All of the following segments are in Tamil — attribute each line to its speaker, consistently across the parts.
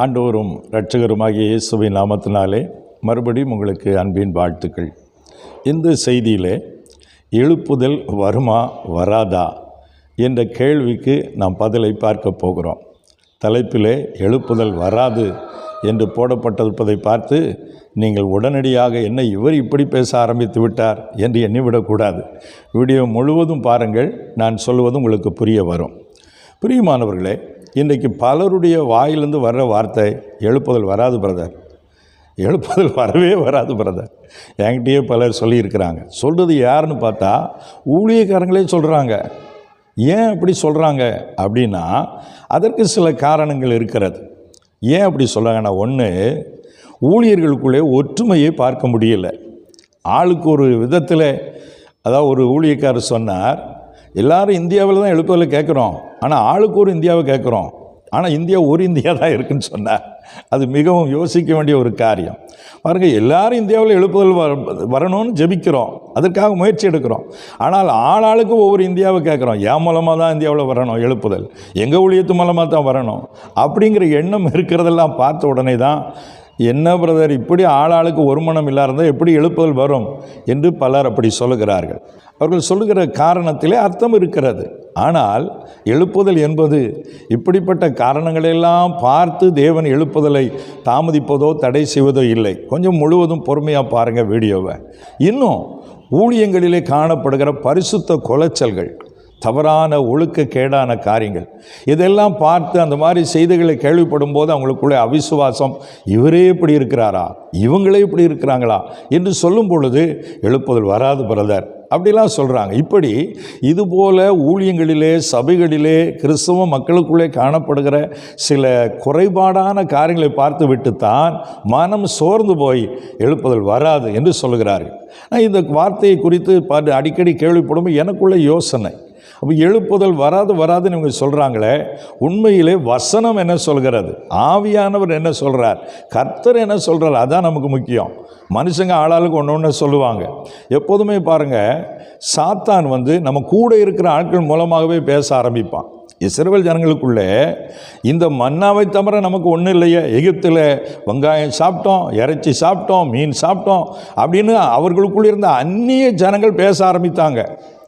Speaker 1: ஆண்டவரும் இரட்சகருமாகிய இயேசுவின் நாமத்தினாலே மறுபடியும் உங்களுக்கு அன்பின் வாழ்த்துக்கள். இந்த செய்தியிலே எழுப்புதல் வருமா வராதா என்ற கேள்விக்கு நாம் பதிலை பார்க்க போகிறோம். தலைப்பிலே எழுப்புதல் வராது என்று போடப்பட்டிருப்பதை பார்த்து நீங்கள் உடனடியாக என்ன இவர் இப்படி பேச ஆரம்பித்து விட்டார் என்று எண்ணிவிடக்கூடாது. வீடியோ முழுவதும் பாருங்கள் நான் சொல்வது உங்களுக்கு புரிய வரும். பிரியமானவர்களே இன்றைக்கு பலருடைய வாயிலிருந்து வர்ற வார்த்தை எழுப்புதல் வராது பிரதர் எழுப்புதல் வரவே வராது பிரதர் என்கிட்டயே பலர் சொல்லியிருக்கிறாங்க. சொல்கிறது யாருன்னு பார்த்தா ஊழியக்காரங்களே சொல்கிறாங்க ஏன் அப்படி சொல்கிறாங்க அப்படின்னா அதற்கு சில காரணங்கள் இருக்கிறது. ஏன் அப்படி சொல்கிறாங்கன்னா ஒன்று ஊழியர்களுக்குள்ளே ஒற்றுமையை பார்க்க முடியல. ஆளுக்கு ஒரு விதத்தில் அதாவது ஒரு ஊழியக்காரர் சொன்னார் எல்லாரும் இந்தியாவில் தான் எழுப்புதல் கேட்குறோம். ஆனால் ஆளுக்கு ஒரு இந்தியாவை கேட்குறோம். ஆனால் இந்தியா ஒரு இந்தியா தான் இருக்குன்னு சொன்னார் அது மிகவும் யோசிக்க வேண்டிய ஒரு காரியம். பாருங்கள் எல்லாரும் இந்தியாவில் எழுப்புதல் வர வரணும்னு ஜெபிக்கிறோம். அதற்காக முயற்சி எடுக்கிறோம். ஆனால் ஆளாளுக்கு ஒவ்வொரு இந்தியாவை கேட்குறோம். என் மூலமாக தான் இந்தியாவில் வரணும் எழுப்புதல். எங்கள் ஊழியத்து மூலமாக தான் வரணும். அப்படிங்கிற எண்ணம் இருக்கிறதெல்லாம் பார்த்த உடனே தான் என்ன பிரதர் இப்படி ஆளாளுக்கு ஒரு மனம் இல்லாத எப்படி எழுப்புதல் வரும் என்று பலர் அப்படி சொல்லுகிறார்கள். அவர்கள் சொல்லுகிற காரணத்திலே அர்த்தம் இருக்கிறது. ஆனால் எழுப்புதல் என்பது இப்படிப்பட்ட காரணங்களெல்லாம் பார்த்து தேவன் எழுப்புதலை தாமதிப்பதோ தடை செய்வதோ இல்லை. கொஞ்சம் முழுவதும் பொறுமையாக பாருங்கள் வீடியோவை. இன்னும் ஊழியங்களிலே காணப்படுகிற பரிசுத்த குலைச்சல்கள் தவறான ஒழுக்க கேடான காரியங்கள். இதெல்லாம் பார்த்து அந்த மாதிரி செய்திகளை கேள்விப்படும் போது அவங்களுக்குள்ளே அவிசுவாசம் இவரே இப்படி இருக்கிறாரா? இவங்களே இப்படி இருக்கிறாங்களா? என்று சொல்லும் பொழுது எழுப்புதல் வராது பிரதர். அப்படிலாம் சொல்கிறாங்க இப்படி இதுபோல் ஊழியங்களிலே சபைகளிலே கிறிஸ்தவ மக்களுக்குள்ளே காணப்படுகிற சில குறைபாடான காரியங்களை பார்த்து விட்டுத்தான் மனம் சோர்ந்து போய் எழுப்புதல் வராது என்று சொல்கிறார்கள் நான் இந்த வார்த்தையை குறித்து அடிக்கடி கேள்விப்படும் எனக்குள்ள யோசனை. அப்போ எழுப்புதல் வராது வராதுன்னு இவங்க சொல்கிறாங்களே உண்மையிலே வசனம் என்ன சொல்கிறது? ஆவியானவர் என்ன சொல்கிறார் கர்த்தர் என்ன சொல்கிறார் அதான் நமக்கு முக்கியம். மனுஷங்க ஆளாளுக்கு ஒன்று ஒன்று சொல்லுவாங்க. எப்போதுமே பாருங்கள் சாத்தான் வந்து நம்ம கூட இருக்கிற ஆட்கள் மூலமாகவே பேச ஆரம்பிப்பான். இஸ்ரவேல் ஜனங்களுக்குள்ளே இந்த மன்னாவை தவிர நமக்கு ஒன்றும் இல்லையே. எகிப்தில் வெங்காயம் சாப்பிட்டோம் இறைச்சி சாப்பிட்டோம் மீன் சாப்பிட்டோம் அப்படின்னு அவர்களுக்குள்ளே இருந்த அந்நிய ஜனங்கள் பேச ஆரம்பித்தாங்க.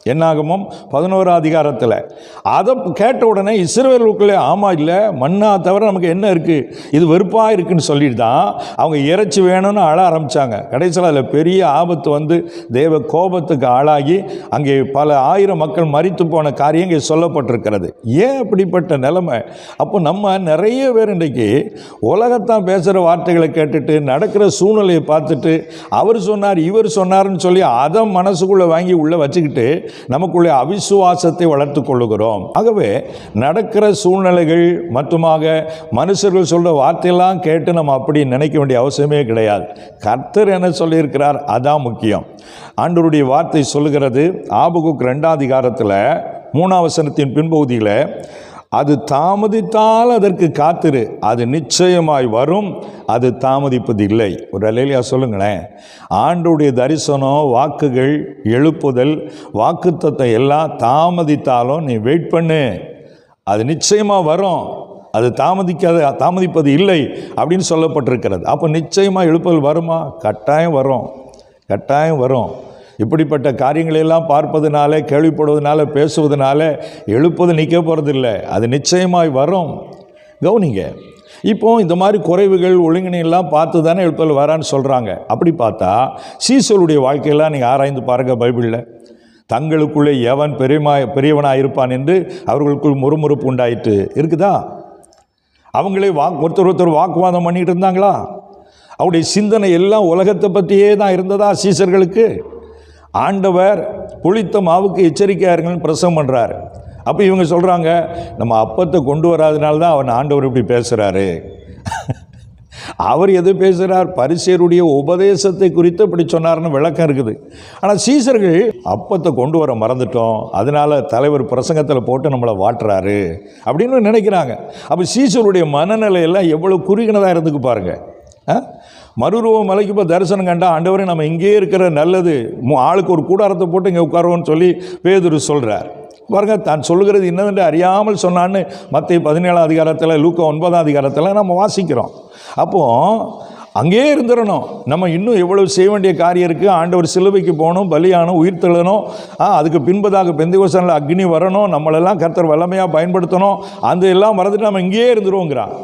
Speaker 1: என்னாகமும் பதினோரா அதிகாரத்தில். அதை கேட்ட உடனே இஸ்ரவேலுக்குள்ளே ஆமாம் இல்லை மண்ணா தவிர நமக்கு என்ன இருக்குது இது வெறுப்பாக இருக்குன்னு சொல்லிட்டு தான் அவங்க இறைச்சி வேணும்னு அழ ஆரம்பித்தாங்க கடைசியில் அதில் பெரிய ஆபத்து வந்து தேவ கோபத்துக்கு ஆளாகி அங்கே பல ஆயிரம் மக்கள் மறித்து போன காரியம் இங்கே சொல்லப்பட்டிருக்கிறது. ஏன் அப்படிப்பட்ட நிலைமை? அப்போ நம்ம நிறைய பேர் இன்றைக்கி உலகத்தான் பேசுகிற வார்த்தைகளை கேட்டுட்டு நடக்கிற சூழ்நிலையை பார்த்துட்டு அவர் சொன்னார் இவர் சொன்னார்னு சொல்லி அதை மனசுக்குள்ளே வாங்கி உள்ளே வச்சுக்கிட்டு நமக்குள்ளே அவிசுவாசத்தை வளர்த்து கொள்ளுகிறோம். ஆகவே நடக்கிற சூழ்நிலைகள் மட்டுமாக மனுஷர்கள் சொல்கிற வார்த்தையெல்லாம் கேட்டு நம்ம அப்படி நினைக்க வேண்டிய அவசியமே கிடையாது. கர்த்தர் என்ன சொல்லியிருக்கிறார்? அதான் முக்கியம். ஆண்டவருடைய வார்த்தை சொல்லுகிறது ஆபகுக் ரெண்டாம் அதிகாரத்தில் மூணாவசனத்தின் பின்பகுதியில் அது தாமதித்தால் அதற்கு காத்திரு. அது நிச்சயமாய் வரும். அது தாமதிப்பது இல்லை. ஒரு அலையிலையா சொல்லுங்களேன். ஆண்டுடைய தரிசனம் வாக்குகள் எழுப்புதல் வாக்குத்தத்தை எல்லாம் தாமதித்தாலும் நீ வெயிட் பண்ணு. அது நிச்சயமாக வரும். அது தாமதிக்காத தாமதிப்பது இல்லை அப்படின்னு சொல்லப்பட்டிருக்கிறது. அப்போ நிச்சயமாக எழுப்புதல் வருமா? கட்டாயம் வரும். கட்டாயம் வரும். இப்படிப்பட்ட காரியங்களையெல்லாம் பார்ப்பதனால கேள்விப்படுவதனால பேசுவதனால எழுப்பது நிற்க போகிறதில்லை அது நிச்சயமாய் வரும். கவுனிங்க. இப்போ இந்த மாதிரி குறைவுகள் ஒழுங்கினையெல்லாம் பார்த்து தானே எழுப்பல் வரான்னு சொல்கிறாங்க அப்படி பார்த்தா சீசலுடைய வாழ்க்கையெல்லாம் நீங்கள் ஆராய்ந்து பாருங்கள் பைபிளில். தங்களுக்குள்ளே எவன் பெரியமா பெரியவனாக இருப்பான் என்று அவர்களுக்குள் முறுமுறுப்பு உண்டாயிட்டு இருக்குதா? அவங்களே வா ஒருத்தர் ஒருத்தர் வாக்குவாதம் பண்ணிகிட்டு இருந்தாங்களா? அவருடைய சிந்தனை எல்லாம் உலகத்தை பற்றியே தான் இருந்ததா சீசர்களுக்கு? ஆண்டவர் புளித்த மாவுக்கு எச்சரிக்கையாக இருங்கன்னு பிரசவம் பண்ணுறாரு அப்போ இவங்க சொல்கிறாங்க நம்ம அப்பத்தை கொண்டு வராதனால தான் அவன் ஆண்டவர் இப்படி பேசுகிறாரு அவர் எது பேசுகிறார் பரிசேருடைய உபதேசத்தை குறித்து இப்படி சொன்னார்னு விளக்கம் இருக்குது. ஆனால் சீசர்கள் அப்பத்தை கொண்டு வர மறந்துட்டோம். அதனால் தலைவர் பிரசங்கத்தில் போட்டு நம்மளை வாட்டுறாரு அப்படின்னு நினைக்கிறாங்க. அப்போ சீசருடைய மனநிலையெல்லாம் எவ்வளோ குறுகினதாக இருந்துக்கு பாருங்கள் ஆ? மறுரூப மலைக்கு இப்போ தரிசனம் கண்டா ஆண்டவரே நம்ம இங்கேயே இருக்கிற நல்லது ஆளுக்கு ஒரு கூடாரத்தை போட்டு இங்கே உட்காருவோன்னு சொல்லி பேதுரு சொல்கிறார் பாருங்க தான் சொல்லுகிறது என்னவென்று அறியாமல் சொன்னான்னு மத்திய பதினேழாம் அதிகாரத்தில் லூக்கம் ஒன்பதாம் அதிகாரத்தில் நம்ம வாசிக்கிறோம். அப்போது அங்கேயே இருந்துடணும் நம்ம இன்னும் எவ்வளவு செய்ய வேண்டிய காரியம் இருக்குது ஆண்டவர் சிலுவைக்கு போகணும் பலியானும் உயிர் தள்ளணும் அதுக்கு பின்பதாக பெந்தைவசனில் அக்னி வரணும். நம்மளெல்லாம் கர்த்தர் வல்லமையாக பயன்படுத்தணும். அந்த எல்லாம் மறந்துட்டு நம்ம இங்கேயே இருந்துருவோங்கிறான்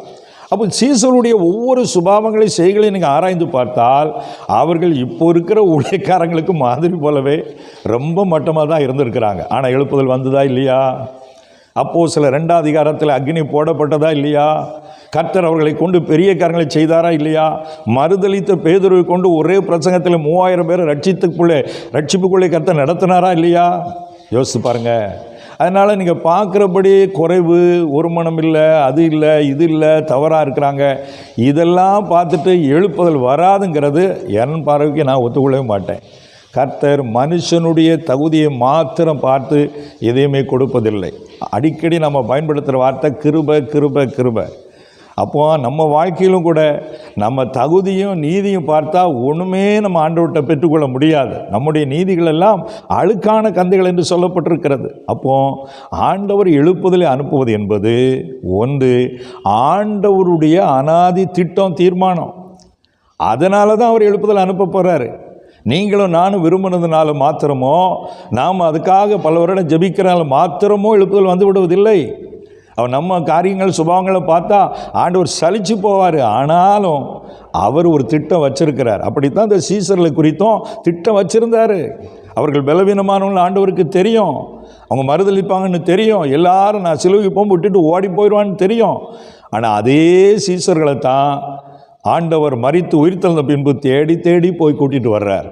Speaker 1: அப்போ சீசருடைய ஒவ்வொரு சுபாவங்களை செய்களை நீங்கள் ஆராய்ந்து பார்த்தால் அவர்கள் இப்போ இருக்கிற உழைக்காரங்களுக்கு மாதிரி போலவே ரொம்ப மட்டமாக தான் இருந்திருக்கிறாங்க. ஆனால் எழுப்புதல் வந்ததா இல்லையா? அப்போது சில ரெண்டாம் அதிகாரத்தில் அக்னி போடப்பட்டதா இல்லையா? கர்த்தர் அவர்களை கொண்டு பெரிய காரங்களை செய்தாரா இல்லையா? மறுதளித்த பேதுருவை கொண்டு ஒரே பிரசங்கத்தில் மூவாயிரம் பேரை ரட்சித்துக்குள்ளே ரட்சிப்புக்குள்ளே கர்த்தர் நடத்தினாரா இல்லையா? யோசித்து பாருங்கள் அதனால் நீங்கள் பார்க்குறபடி குறைவு ஒருமணம் இல்லை அது இல்லை இது இல்லை தவறாக இருக்கிறாங்க. இதெல்லாம் பார்த்துட்டு எழுப்புதல் வராதுங்கிறது என் பார்வைக்கு நான் ஒத்துக்கொள்ளவே மாட்டேன். கர்த்தர் மனுஷனுடைய தகுதியை மாத்திரம் பார்த்து எதையுமே கொடுப்பதில்லை. அடிக்கடி நம்ம பயன்படுத்துகிற வார்த்தை கிருப கிருப கிருப. அப்போ நம்ம வாழ்க்கையிலும் கூட நம்ம தகுதியும் நீதியும் பார்த்தா ஒன்றுமே நம்ம ஆண்டவர்கிட்ட பெற்றுக்கொள்ள முடியாது. நம்முடைய நீதிகள் எல்லாம் அழுக்கான கந்தைகள் என்று சொல்லப்பட்டிருக்கிறது. அப்போ ஆண்டவர் எழுப்புதலை அனுப்புவது என்பது ஒன்று ஆண்டவருடைய அனாதி திட்டம் தீர்மானம். அதனால தான் அவர் எழுப்புதல் அனுப்ப போகிறாரு நீங்களும் நானும் விரும்பினதுனால மாத்திரமோ நாம் அதுக்காக பல வருடம் ஜபிக்கிறனால மாத்திரமோ எழுப்புதல் வந்து விடுவதில்லை. அவர் நம்ம காரியங்கள் சுபாவங்களை பார்த்தா ஆண்டவர் சலிச்சு போவார். ஆனாலும் அவர் ஒரு திட்டம் வச்சிருக்கிறார். அப்படித்தான் இந்த சீசர்களை குறித்தும் திட்டம் வச்சிருந்தாரு. அவர்கள் பலவீனமானவங்க ஆண்டவருக்கு தெரியும். அவங்க மறுதளிப்பாங்கன்னு தெரியும். எல்லாரும் நான் சிலுவைக்கு போகும் விட்டுட்டு ஓடி போயிடுவான்னு தெரியும். ஆனால் அதே சீசர்களை தான் ஆண்டவர் மறித்து உயிர்த்தெழுந்த பின்பு தேடி தேடி போய் கூட்டிகிட்டு வர்றார்.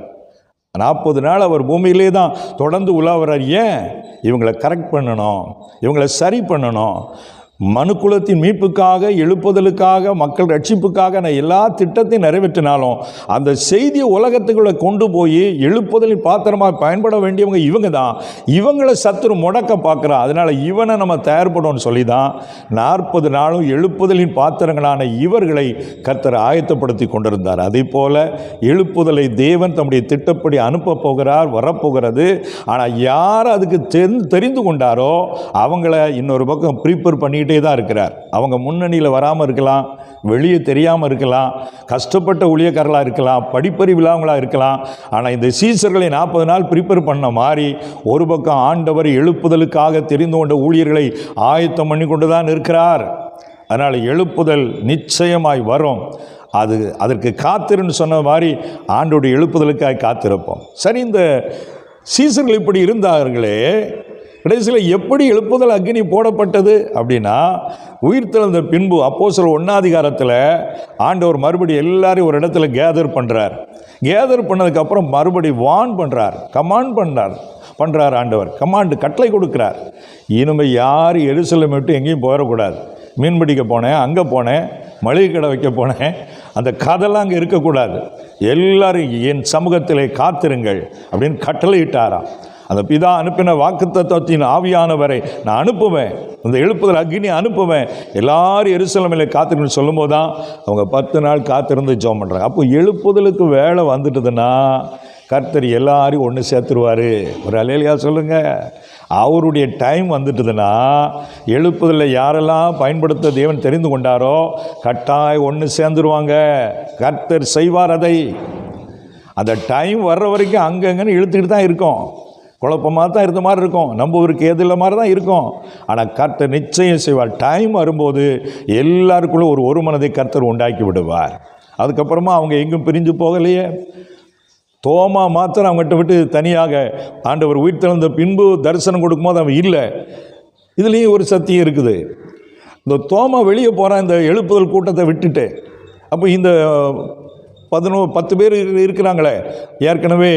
Speaker 1: நாற்பது நாள் அவர் பூமியிலே தான் தொடர்ந்து உலாவறார். ஏன்? இவங்களை கரெக்ட் பண்ணணும். இவங்களை சரி பண்ணணும். மனுக்குலத்தின் மீட்புக்காக எழுப்புதலுக்காக மக்கள் ரட்சிப்புக்காக நான் எல்லா திட்டத்தையும் நிறைவேற்றினாலும் அந்த செய்தியை உலகத்துக்குள்ளே கொண்டு போய் எழுப்புதலின் பாத்திரமாக பயன்பட வேண்டியவங்க இவங்க தான். இவங்களை சத்துரு முடக்க பார்க்குறா. அதனால் இவனை நம்ம தயார்படணும்னு சொல்லி தான் நாற்பது நாளும் எழுப்புதலின் பாத்திரங்களான இவர்களை கர்த்தர் ஆயத்தப்படுத்தி கொண்டிருந்தார். அதே போல் எழுப்புதலை தேவன் தம்முடைய திட்டப்படி அனுப்ப போகிறார் வரப்போகிறது. ஆனால் யார் அதுக்கு தெரிந்து தெரிந்து கொண்டாரோ அவங்கள இன்னொரு பக்கம் ப்ரிப்பேர் பண்ணிக்கிட்டே தான் இருக்கிறார். அவங்க முன்னணியில் வராமல் இருக்கலாம் வெளியே தெரியாமல் இருக்கலாம் கஷ்டப்பட்ட ஊழியக்காரர்களாக இருக்கலாம் படிப்பறிவில்லாமலாக இருக்கலாம். ஆனால் இந்த சீசர்களை நாற்பது நாள் ப்ரிப்பேர் பண்ண மாதிரி ஒரு பக்கம் ஆண்டவர் எழுப்புதலுக்காக தெரிந்து கொண்ட ஊழியர்களை ஆயத்தம் பண்ணி கொண்டு தான் இருக்கிறார். அதனால் எழுப்புதல் நிச்சயமாய் வரும். அது அதற்கு காத்திருன்னு சொன்ன மாதிரி ஆண்டோடைய எழுப்புதலுக்காக காத்திருப்போம். சரி இந்த சீசர்கள் இப்படி இருந்தார்களே கடைசியில் எப்படி எழுப்புதல் அக்னி போடப்பட்டது அப்படின்னா உயிர் திறந்த பின்பு அப்போ சில ஒன்னாதிகாரத்தில் ஆண்டவர் மறுபடி எல்லாரையும் ஒரு இடத்துல கேதர் பண்ணுறார் கேதர் பண்ணதுக்கப்புறம் மறுபடி வான் பண்ணுறார் கமாண்ட் பண்ணுறார் பண்ணுறார் ஆண்டவர். கமாண்டு கட்டளை கொடுக்குறார். இனிமே யார் எருசலம் விட்டு எங்கேயும் போயிடக்கூடாது. மீன் பிடிக்க போனேன் அங்கே போனேன் மளிகை கடை வைக்க போனேன் அந்த கதெல்லாம் அங்கே இருக்கக்கூடாது. எல்லாரும் என் சமூகத்திலே காத்திருங்கள் அப்படின்னு கட்டளையிட்டாராம். அந்த பிதா அனுப்பின வாக்குத்தத்தத்தின் ஆவியானவரை நான் அனுப்புவேன். அந்த எழுப்புதல் அக்னி அனுப்புவேன். எல்லாரும் எருசலமையில் காத்துக்கணும்னு சொல்லும்போது தான் அவங்க பத்து நாள் காத்திருந்து ஜோம் பண்ணுறாங்க அப்போ எழுப்புதலுக்கு வேலை வந்துட்டுதுன்னா கர்த்தர் எல்லாரையும் ஒன்று சேர்த்துருவார். ஒரு அலையிலையா சொல்லுங்கள் அவருடைய டைம் வந்துட்டுதுன்னா எழுப்புதலில் யாரெல்லாம் பயன்படுத்த தேவன் தெரிந்து கொண்டாரோ கட்டாயம் ஒன்று சேர்ந்துருவாங்க. கர்த்தர் செய்வார் அதை. அந்த டைம் வர்ற வரைக்கும் அங்கங்கன்னு இழுத்துக்கிட்டு தான் இருக்கும். குழப்பமாக தான் இருந்த மாதிரி இருக்கும். நம்புவருக்கு எதில் மாதிரி தான் இருக்கும். ஆனால் கர்த்தர் நிச்சயம் செய்வார். டைம் வரும்போது எல்லாருக்குள்ள ஒரு ஒரு மனதை கர்த்தர் உண்டாக்கி விடுவார். அதுக்கப்புறமா அவங்க எங்கும் பிரிஞ்சு போகலையே. தோமா மாத்திரம் அவங்ககிட்ட விட்டு தனியாக ஆண்டவர் உயிர் திறந்த பின்பு தரிசனம் கொடுக்கும்போது அவன் இல்லை. இதுலேயும் ஒரு சத்தியம் இருக்குது. இந்த தோமா வெளியே போகிறான் இந்த எழுப்புதல் கூட்டத்தை விட்டுட்டு. அப்போ இந்த பதினோ பத்து பேர் இருக்கிறாங்களே. ஏற்கனவே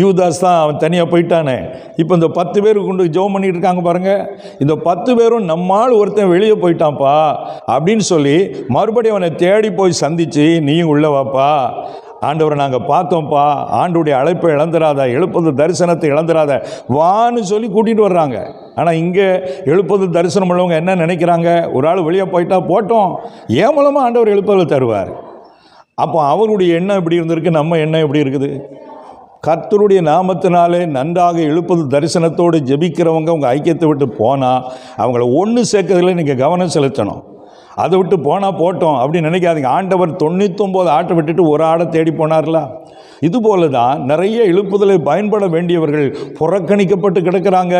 Speaker 1: யூதாஸ் தான் அவன் தனியாக போயிட்டானே. இப்போ இந்த பத்து பேர் கொண்டு ஜெபம் பண்ணிட்டு இருக்காங்க பாருங்கள் இந்த பத்து பேரும் நம்மால் ஒருத்தன் வெளியே போயிட்டான்ப்பா அப்படின்னு சொல்லி மறுபடியும் அவனை தேடி போய் சந்தித்து நீயும் உள்ளே வாப்பா. ஆண்டவரை நாங்கள் பார்த்தோம்ப்பா. ஆண்டுடைய அழைப்பை இழந்துடாத எழுப்பது தரிசனத்தை இழந்துடாத வான்னு சொல்லி கூட்டிகிட்டு வர்றாங்க. ஆனால் இங்கே எழுப்பது தரிசனம் உள்ளவங்க என்ன நினைக்கிறாங்க? ஒரு ஆள் வெளியே போயிட்டா போட்டோம். ஏன் மூலமாக ஆண்டவர் எழுப்பதில் தருவார்? அப்போ அவருடைய எண்ணம் எப்படி இருந்திருக்கு? நம்ம எண்ணம் எப்படி இருக்குது? கர்த்தருடைய நாமத்தினாலே நன்றாக எழுப்பது தரிசனத்தோடு ஜெபிக்கிறவங்க அவங்க ஐக்கியத்தை விட்டு போனால் அவங்கள ஒன்று சேர்க்கறதுல நீங்கள் கவனம் செலுத்தணும். அதை விட்டு போனால் போட்டோம் அப்படின்னு நினைக்காதீங்க. ஆண்டவர் தொண்ணூத்தொம்போது ஆட்டை விட்டுட்டு ஒரு ஆடை தேடி போனார்ல. இதுபோல தான் நிறைய எழுப்புதலை பயன்பட வேண்டியவர்கள் புறக்கணிக்கப்பட்டு கிடக்கிறாங்க.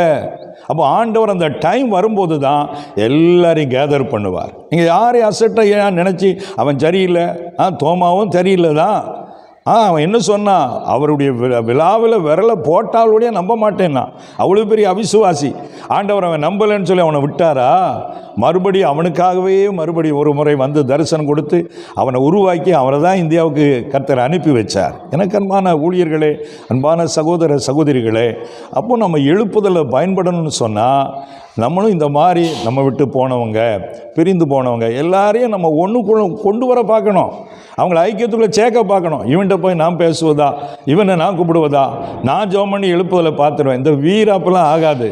Speaker 1: அப்போ ஆண்டவர் அந்த டைம் வரும்போது தான் எல்லாரையும் கேதர் பண்ணுவார். நீங்கள் யாரையும் அசட்டை ஏன் நினச்சி அவன் சரியில்லை? ஆ தோமாவும் சரியில்லை தான் ஆ அவன் என்ன சொன்னான் அவருடைய விழாவில் விரலை போட்டாலுடைய நம்ப மாட்டேன்னா. அவ்வளோ பெரிய அவிசுவாசி. ஆண்டவர் அவன் நம்பலைன்னு சொல்லி அவனை விட்டாரா? மறுபடி அவனுக்காகவே மறுபடியும் ஒரு முறை வந்து தரிசனம் கொடுத்து அவனை உருவாக்கி அவரை தான் இந்தியாவுக்கு கர்த்தர் அனுப்பி வச்சார். எனக்கு அன்பான ஊழியர்களே அன்பான சகோதர சகோதரிகளே அப்போ நம்ம எழுப்புதலை பயன்படணும்னு சொன்னால் நம்மளும் இந்த மாதிரி நம்ம விட்டு போனவங்க பிரிந்து போனவங்க எல்லாரையும் நம்ம ஒன்று கொண்டு வர பார்க்கணும். அவங்கள ஐக்கியத்துக்குள்ளே சேர்க்க பார்க்கணும். இவன்கிட்ட போய் நான் பேசுவதா? இவனை நான் கூப்பிடுவதா? நான் ஜோம் பண்ணி எழுப்புதலை பார்த்துருவேன். இந்த வீராப்பெல்லாம் ஆகாது.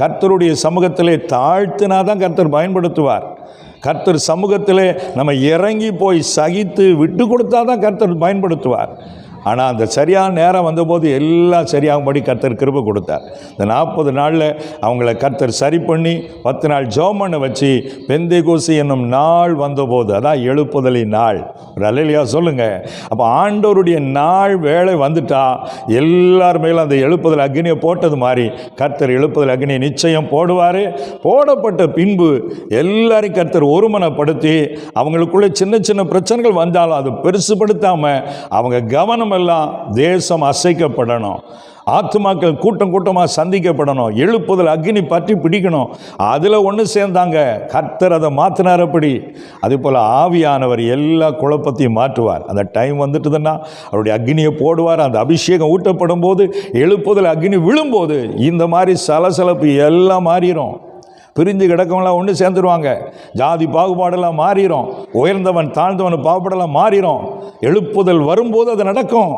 Speaker 1: கர்த்தருடைய சமூகத்திலே தாழ்த்தினா தான் கர்த்தர் பயன்படுத்துவார். கர்த்தர் சமூகத்திலே நம்ம இறங்கி போய் சகித்து விட்டு கொடுத்தா தான் கர்த்தர் பயன்படுத்துவார். ஆனால் அந்த சரியான நேரம் வந்தபோது எல்லாம் சரியாகும்படி கர்த்தர் கிருப கொடுத்தார். இந்த நாற்பது நாளில் அவங்கள கர்த்தர் சரி பண்ணி பத்து நாள் ஜோமனை வச்சு பெந்தை கோசி என்னும் நாள் வந்தபோது அதான் எழுப்புதலின் நாள். ஒரு அலையிலையா சொல்லுங்கள் அப்போ ஆண்டவருடைய நாள் வேலை வந்துட்டா எல்லார் மேலும் அந்த எழுப்புதல் அக்னியை போட்டது மாதிரி கர்த்தர் எழுப்புதல் அக்னியை நிச்சயம் போடுவார். போடப்பட்ட பின்பு எல்லாரையும் கர்த்தர் ஒருமனப்படுத்தி அவங்களுக்குள்ளே சின்ன சின்ன பிரச்சனைகள் வந்தாலும் அதை பெருசுபடுத்தாமல் அவங்க கவனம் எல்லாம் தேசம் அசைக்கப்படணும். ஆத்மாக்கள் கூட்டம் கூட்டமாக சந்திக்கப்படணும். எழுப்புதல் அக்னி பற்றி பிடிக்கணும். அதில் ஒன்று சேர்ந்தாங்க. கர்த்தர் அதை மாற்றினார் அப்படி. அதே போல் ஆவியானவர் எல்லா குழப்பத்தையும் மாற்றுவார். அந்த டைம் வந்துட்டுதுன்னா அவருடைய அக்னியை போடுவார். அந்த அபிஷேகம் ஊட்டப்படும் போது எழுப்புதல் அக்னி விழும்போது இந்த மாதிரி சலசலப்பு எல்லாம் மாறிடும் பிரிஞ்சு கிடக்கவங்களாம் ஒன்று சேர்ந்துருவாங்க. ஜாதி பாகுபாடெல்லாம் மாறிடும் உயர்ந்தவன் தாழ்ந்தவன் பாகுபாடெல்லாம் மாறிடும் எழுப்புதல் வரும்போது அது நடக்கும்.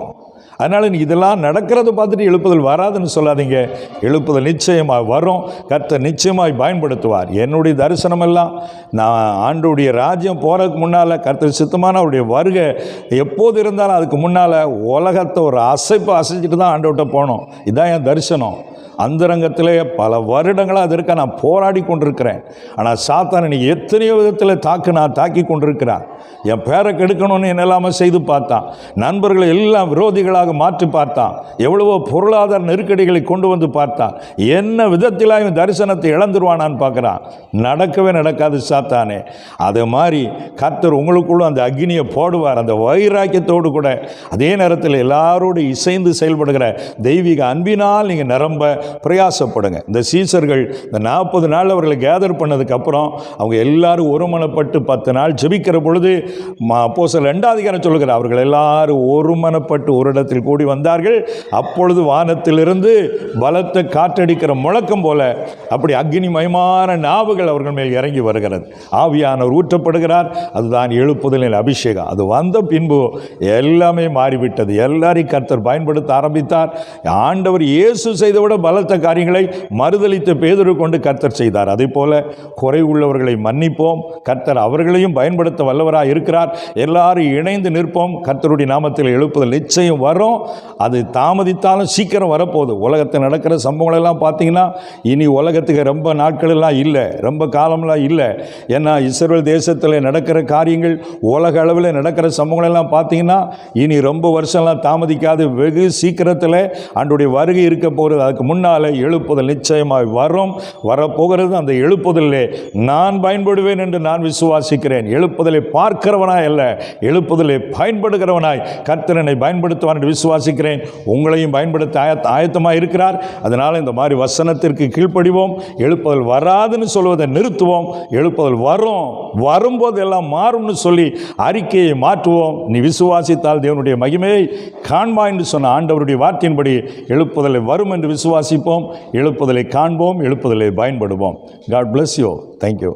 Speaker 1: அதனால் நீ இதெல்லாம் நடக்கிறத பார்த்துட்டு எழுப்புதல் வராதுன்னு சொல்லாதீங்க. எழுப்புதல் நிச்சயமாக வரும். கர்த்தர் நிச்சயமாய் பயன்படுத்துவார். என்னுடைய தரிசனமெல்லாம் நான் ஆண்டுடைய ராஜ்யம் போகிறதுக்கு முன்னால் கர்த்தர் சித்தமான அவருடைய வருகை எப்போது இருந்தாலும் அதுக்கு முன்னால் உலகத்தை ஒரு அசைப்பு அசைச்சிட்டு தான் ஆண்டவர்கிட்ட போனோம். இதான் என் தரிசனம். அந்தரங்கத்திலே பல வருடங்களாக அதற்காக நான் போராடி கொண்டிருக்கிறேன். ஆனால் சாத்தானை நீ எத்தனையோ விதத்தில் தாக்கு நான் தாக்கி கொண்டிருக்கிறான் என் பேரை கெடுக்கணும்னு என்னெல்லாம செய்து பார்த்தான். நண்பர்களை எல்லாம் விரோதிகளாக மாற்றி பார்த்தான். எவ்வளவோ பொருளாதார நெருக்கடிகளை கொண்டு வந்து பார்த்தான். என்ன விதத்தில் இவன் தரிசனத்தை இழந்துருவானான்னு பார்க்குறான். நடக்கவே நடக்காது சாத்தானே. அதே மாதிரி கர்த்தர் உங்களுக்குள்ள அந்த அக்னியை போடுவார். அந்த வைராக்கியத்தோடு கூட அதே நேரத்தில் எல்லாரோடு இசைந்து செயல்படுகிற தெய்வீக அன்பினால் நீங்கள் நிரம்ப பிரயாசப்படுங்க. இந்த சீசர்கள் இந்த நாற்பது நாள் அவர்களை கேதர் பண்ணதுக்கப்புறம் அவங்க எல்லாரும் ஒருமனப்பட்டு பத்து நாள் ஜெபிக்கிற பொழுது அப்போ அப்போசல் ரெண்டாவது அதிகாரம் சொல்லுகிற அவர்கள் எல்லாரும் ஒருமனப்பட்டு ஒரு இடத்தில் கூடி வந்தார்கள். அப்பொழுது வானத்திலிருந்து பலத்த காற்றடிக்கிற முழக்கம் போல அப்படி அக்னி மயமான நாவுகள் அவர்கள் மேல் இறங்கி வருகிறது. ஆவியானவர் ஊற்றப்படுகிறார். அதுதான் எழுப்புதலின் அபிஷேகம். அது வந்த பின்பு எல்லாமே மாறிவிட்டது. எல்லாரையும் கர்த்தர் பயன்படுத்த ஆரம்பித்தார். ஆண்டவர் இயேசு செய்தவிட பலத்த காரியங்களை மறுதலித்த பேதுரு கொண்டு கர்த்தர் செய்தார். அதே போல குறை உள்ளவர்களை மன்னிப்போம். கர்த்தர் அவர்களையும் பயன்படுத்த வல்லவராக இருக்கிறார். எல்லாரும் இணைந்து நிற்போம். கர்த்தருடைய நாமத்தில் எழுப்புதல் நிச்சயம் வரும். அது தாமதித்தாலும் சீக்கிரம் வரப்போகுது. உலகத்தில் நடக்கிற சம்பவங்கள் எல்லாம் பார்த்தீங்கன்னா இனி உலகத்துக்கு ரொம்ப நாட்கள் எல்லாம் இல்லை. ரொம்ப காலம்லாம் இல்லை. ஏன்னா இஸ்ரேல் தேசத்தில் நடக்கிற காரியங்கள் உலக அளவில் நடக்கிற சம்பவங்கள் எல்லாம் பார்த்தீங்கன்னா இனி ரொம்ப வருஷம்லாம் தாமதிக்காது. வெகு சீக்கிரத்தில் ஆண்டுடைய வருகை இருக்க போகிறது அதுக்கு முன்னால் எழுப்புதல் நிச்சயமாக வரும். வரப்போகிறது அந்த எழுப்புதலே. நான் பயன்படுவேன் என்று நான் விசுவாசிக்கிறேன். எழுப்புதலை பார்த்து பார்க்கிறவனாய் அல்ல எழுப்புதலை பயன்படுகிறவனாய். கர்த்தரனை பயன்படுத்துவான் என்று விசுவாசிக்கிறேன். உங்களையும் பயன்படுத்த ஆயத்த ஆயத்தமாக இருக்கிறார். அதனால் இந்த மாதிரி வசனத்திற்கு கீழ்ப்படிவோம். எழுப்புதல் வராதுன்னு சொல்வதை நிறுத்துவோம். எழுப்புதல் வரும். வரும்போது எல்லாம் மாறும்னு சொல்லி அறிக்கையை மாற்றுவோம். நீ விசுவாசித்தால் தேவனுடைய மகிமையை காண்பா என்று சொன்ன ஆண்டவருடைய வார்த்தையின்படி எழுப்புதலை வரும் என்று விசுவாசிப்போம். எழுப்புதலை காண்போம். எழுப்புதலை பயன்படுவோம். God bless you thank you